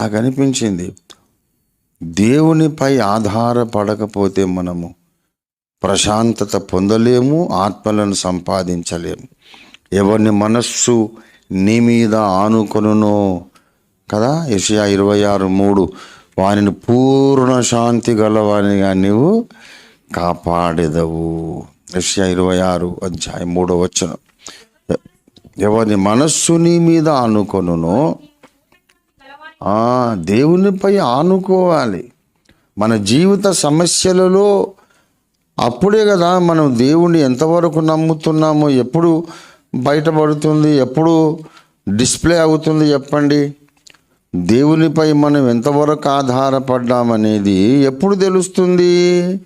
నాకు అనిపించింది దేవునిపై ఆధారపడకపోతే మనము ప్రశాంతత పొందలేము ఆత్మలను సంపాదించలేము. ఎవరిని మనస్సు నీ మీద ఆనుకొనునో కదా? యషయా ఇరవై ఆరు మూడు. వారిని పూర్ణ శాంతి గలవానిగా నీవు కాపాడెదవు. యషయా ఇరవై ఆరు అధ్యాయం మూడో వచ్చిన ఎవరి మనస్సు నీ మీద ఆనుకొనునో దేవునిపై ఆనుకోవాలి. మన జీవిత సమస్యలలో అప్పుడే కదా మనం దేవుణ్ణి ఎంతవరకు నమ్ముతున్నామో ఎప్పుడు బయటపడుతుంది ఎప్పుడు డిస్ప్లే అవుతుంది చెప్పండి. దేవునిపై మనం ఎంతవరకు ఆధారపడ్డామనేది ఎప్పుడు తెలుస్తుంది?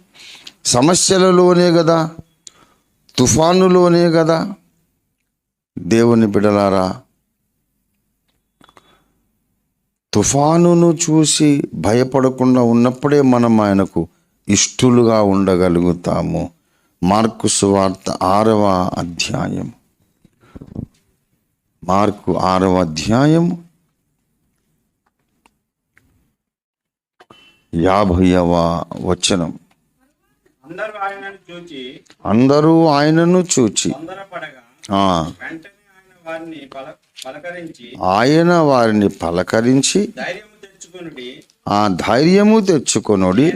సమస్యలలోనే కదా తుఫానులోనే కదా. దేవుని బిడలారా తుఫానును చూసి భయపడకుండా ఉన్నప్పుడే మనం ఆయనకు ఇష్టలుగా ఉండగలుగుతాము. మార్కు సువార్త ఆరవ అధ్యాయం. మార్కు ఆరవ అధ్యాయం. యాభైవ వచనం. అందరూ ఆయనను చూచి వారిని పల పలకరించి ఆయన వారిని పలకరించి ధైర్యము తెచ్చుకునుడి. ఆ ధైర్యము తెచ్చుకొనుడి.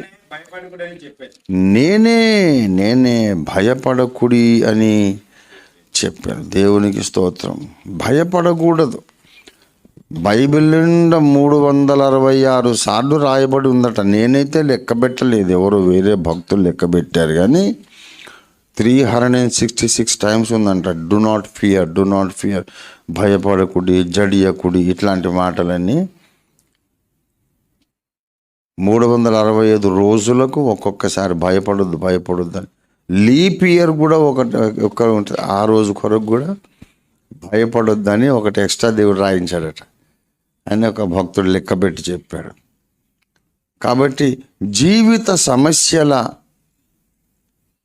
నేనే నేనే భయపడకుడి అని చెప్పాను. దేవునికి స్తోత్రం. భయపడకూడదు. బైబిల్ నిండా మూడు వందల అరవై ఆరు సార్లు రాయబడి ఉందట. నేనైతే లెక్క పెట్టలేదు. ఎవరు వేరే భక్తులు లెక్క పెట్టారు కానీ three hundred and sixty six times ఉందంట. Do not fear do not fear భయపడకుడి జడియకుడి ఇట్లాంటి మాటలన్నీ మూడు వందల అరవై ఐదు రోజులకు ఒక్కొక్కసారి భయపడొద్దు భయపడొద్దని. అని లీప్ ఇయర్ కూడా ఒకటి ఒక ఉంటుంది. ఆ రోజు కొరకు కూడా భయపడొద్దని ఒకటి ఎక్స్ట్రా దేవుడు రాయించాడట. అని ఒక భక్తుడు లెక్క పెట్టి చెప్పాడు. కాబట్టి జీవిత సమస్యల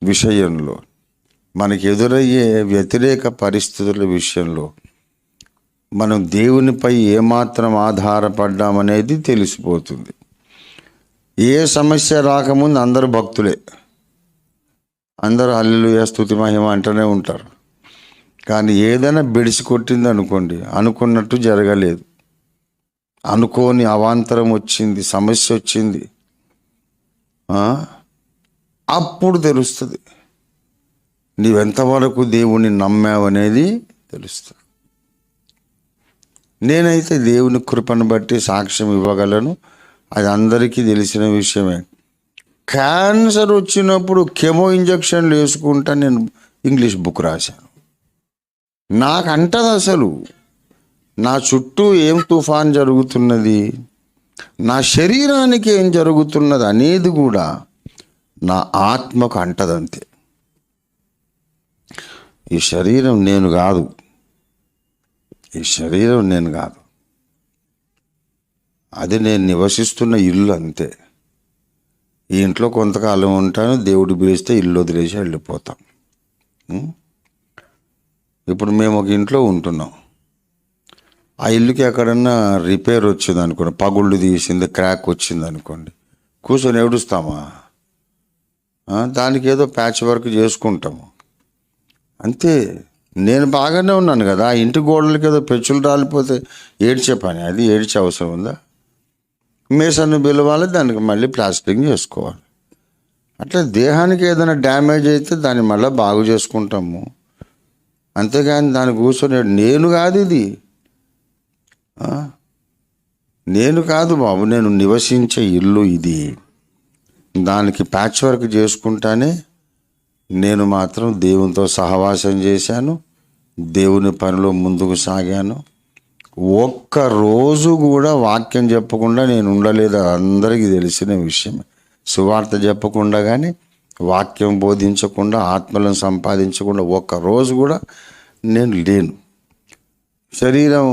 విషయంలో మనకి ఎదురయ్యే వ్యతిరేక పరిస్థితుల విషయంలో మనం దేవునిపై ఏమాత్రం ఆధారపడ్డామనేది తెలిసిపోతుంది. ఏ సమస్య రాకముందు అందరూ భక్తులే. అందరూ అల్లు స్తుతి మహిమ అంటూనే ఉంటారు. కానీ ఏదైనా బిడిసి కొట్టింది అనుకోండి అనుకున్నట్టు జరగలేదు. అనుకోని అవాంతరం వచ్చింది సమస్య వచ్చింది. అప్పుడు తెలుస్తుంది. నీవెంతవరకు దేవుణ్ణి నమ్మావనేది తెలుస్తుంది. నేనైతే దేవుని కృపను బట్టి సాక్ష్యం ఇవ్వగలను. అది అందరికీ తెలిసిన విషయమే. క్యాన్సర్ వచ్చినప్పుడు కెమో ఇంజక్షన్లు వేసుకుంటా నేను ఇంగ్లీష్ బుక్ రాశాను. నాకు అంటది అసలు. నా చుట్టూ ఏం తుఫాన్ జరుగుతున్నది? నా శరీరానికి ఏం జరుగుతున్నది అనేది కూడా నా ఆత్మకు అంటదంతే. ఈ శరీరం నేను కాదు. ఈ శరీరం నేను కాదు. అది నేను నివసిస్తున్న ఇల్లు అంతే. ఈ ఇంట్లో కొంతకాలం ఉంటాను దేవుడు పిలిస్తే ఇల్లు వదిలేసి వెళ్ళిపోతాం. ఇప్పుడు మేము ఒక ఇంట్లో ఉంటున్నాం. ఆ ఇల్లుకి ఎక్కడన్నా రిపేర్ వచ్చింది అనుకోండి పగుళ్ళు తీసింది క్రాక్ వచ్చింది అనుకోండి కూర్చొని ఏడుస్తామా? దానికి ఏదో ప్యాచ్ వర్క్ చేసుకుంటాము. అంతే. నేను బాగానే ఉన్నాను కదా. ఆ ఇంటి గోడలకి ఏదో పెచ్చులు రాలిపోతే ఏడ్చే పని. అది ఏడ్చే అవసరం ఉందా? మేసన్ను పిలవాలి దానికి మళ్ళీ ప్లాస్టింగ్ చేసుకోవాలి. అట్లా దేహానికి ఏదైనా డ్యామేజ్ అయితే దాన్ని మళ్ళీ బాగు చేసుకుంటాము. అంతేగాని దాన్ని కూర్చొని నేను కాదు ఇది. నేను కాదు బాబు నేను నివసించే ఇల్లు ఇది. దానికి ప్యాచ్ వర్క్ చేసుకుంటానే నేను మాత్రం దేవునితో సహవాసం చేశాను. దేవుని పనిలో ముందుకు సాగాను. ఒక్క రోజు కూడా వాక్యం చెప్పకుండా నేను ఉండలేదు. అందరికీ తెలిసిన విషయమే సువార్త చెప్పకుండా కానీ వాక్యం బోధించకుండా ఆత్మలను సంపాదించకుండా ఒక్క రోజు కూడా నేను లేను. శరీరం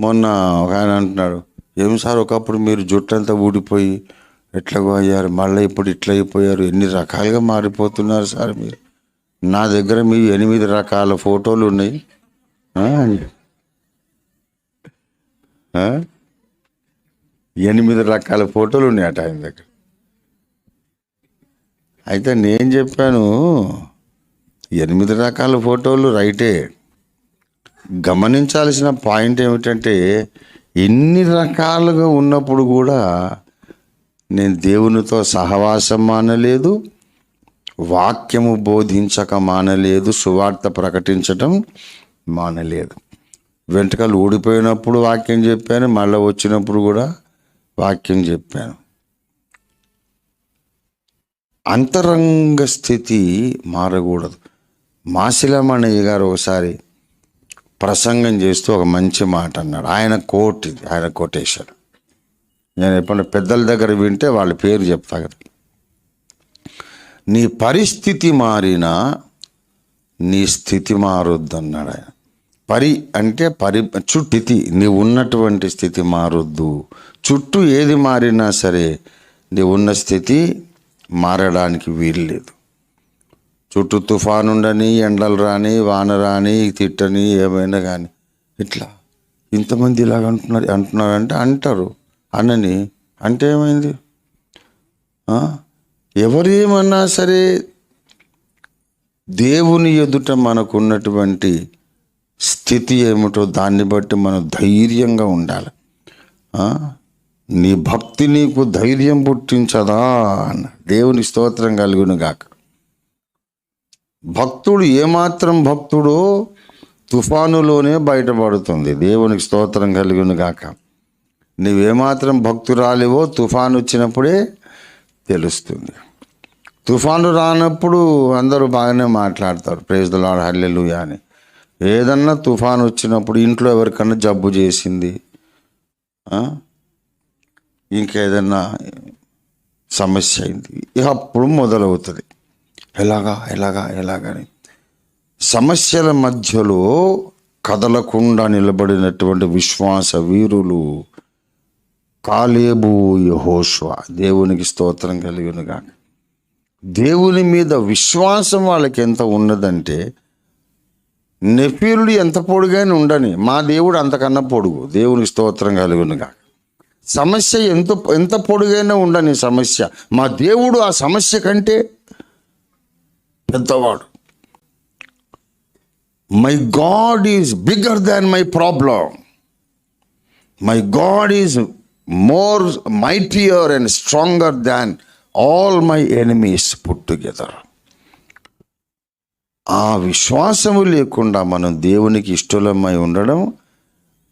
మొన్న ఒక ఆయన అంటున్నాడు ఏం సార్ ఒకప్పుడు మీరు జుట్టంతా ఊడిపోయి ఎట్లాగో అయ్యారు మళ్ళీ ఇప్పుడు ఇట్లా అయిపోయారు ఎన్ని రకాలుగా మారిపోతున్నారు సార్ మీరు? నా దగ్గర మీ ఎనిమిది రకాల ఫోటోలు ఉన్నాయి. ఎనిమిది రకాల ఫోటోలు ఉన్నాయట ఆయన దగ్గర. అయితే నేను చెప్పాను ఎనిమిది రకాల ఫోటోలు రైటే. గమనించాల్సిన పాయింట్ ఏమిటంటే ఎన్ని రకాలుగా ఉన్నప్పుడు కూడా నేను దేవునితో సహవాసం మానలేదు వాక్యము బోధించక మానలేదు సువార్త ప్రకటించటం మానలేదు. వెంట్రుకలు ఊడిపోయినప్పుడు వాక్యం చెప్పాను మళ్ళీ వచ్చినప్పుడు కూడా వాక్యం చెప్పాను. అంతరంగ స్థితి మారకూడదు. మాసిలమణయ్య గారు ఒకసారి ప్రసంగం చేస్తూ ఒక మంచి మాట అన్నాడు. ఆయన కోట్ ఇది ఆయన కొటేషన్. నేను ఎప్పుడు పెద్దల దగ్గర వింటే వాళ్ళ పేరు చెప్తా కదా. నీ పరిస్థితి మారినా నీ స్థితి మారొద్దు అన్నాడు ఆయన. పరి అంటే పరి చుట్టితి నీ ఉన్నటువంటి స్థితి మారొద్దు. చుట్టూ ఏది మారినా సరే నీ ఉన్న స్థితి మారడానికి వీల్లేదు. చుట్టూ తుఫాను ఉండని ఎండలు రాని వాన రాని తిట్టని ఏమైనా కానీ ఇట్లా. ఇంతమంది ఇలాగ అంటున్నారు అంటున్నారంటే అంటారు. అనని అంటే ఏమైంది? ఎవరు ఎవరేమన్నా సరే దేవుని ఎదుట మనకున్నటువంటి స్థితి ఏమిటో దాన్ని బట్టి మనం ధైర్యంగా ఉండాలి. నీ భక్తి నీకు ధైర్యం పుట్టించదా అన్న. దేవుని స్తోత్రం కలుగును గాక. భక్తుడు ఏమాత్రం భక్తుడో తుఫానులోనే బయటపడుతుంది. దేవునికి స్తోత్రం కలుగును గాక. నువ్వేమాత్రం భక్తురాలివో తుఫాను వచ్చినప్పుడే తెలుస్తుంది. తుఫాను రానప్పుడు అందరూ బాగానే మాట్లాడతారు. ప్రేజ్ ద లాడ్ అని. ఏదన్నా తుఫాను వచ్చినప్పుడు ఇంట్లో ఎవరికన్నా జబ్బు చేసింది ఇంకేదన్నా సమస్య అయింది అప్పుడు మొదలవుతుంది. ఎలాగా ఎలాగా ఎలాగని సమస్యల మధ్యలో కదలకుండా నిలబడినటువంటి విశ్వాస వీరులు కాలేబు యహోష్వ దేవునికి స్తోత్రం కలిగినగా దేవుని మీద విశ్వాసం వాళ్ళకి ఎంత ఉన్నదంటే నెఫీరుడు ఎంత పొడుగైనా ఉండని మా దేవుడు అంతకన్నా పొడుగు దేవునికి స్తోత్రం కలుగునుగా సమస్య ఎంత ఎంత పొడుగైనా ఉండని సమస్య మా దేవుడు ఆ సమస్య కంటే పెద్దవాడు. My God is bigger than my problem my God is more mightier and stronger than all my enemies put together ఆ విశ్వాసము లేకుండా మనం దేవునికి ఇష్టలమై ఉండడం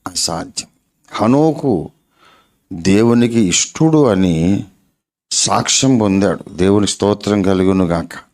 అసాధ్యం. హనోకు దేవునికి ఇష్టుడు అని సాక్ష్యం పొందాడు. దేవుని స్తోత్రం కలుగును గాక.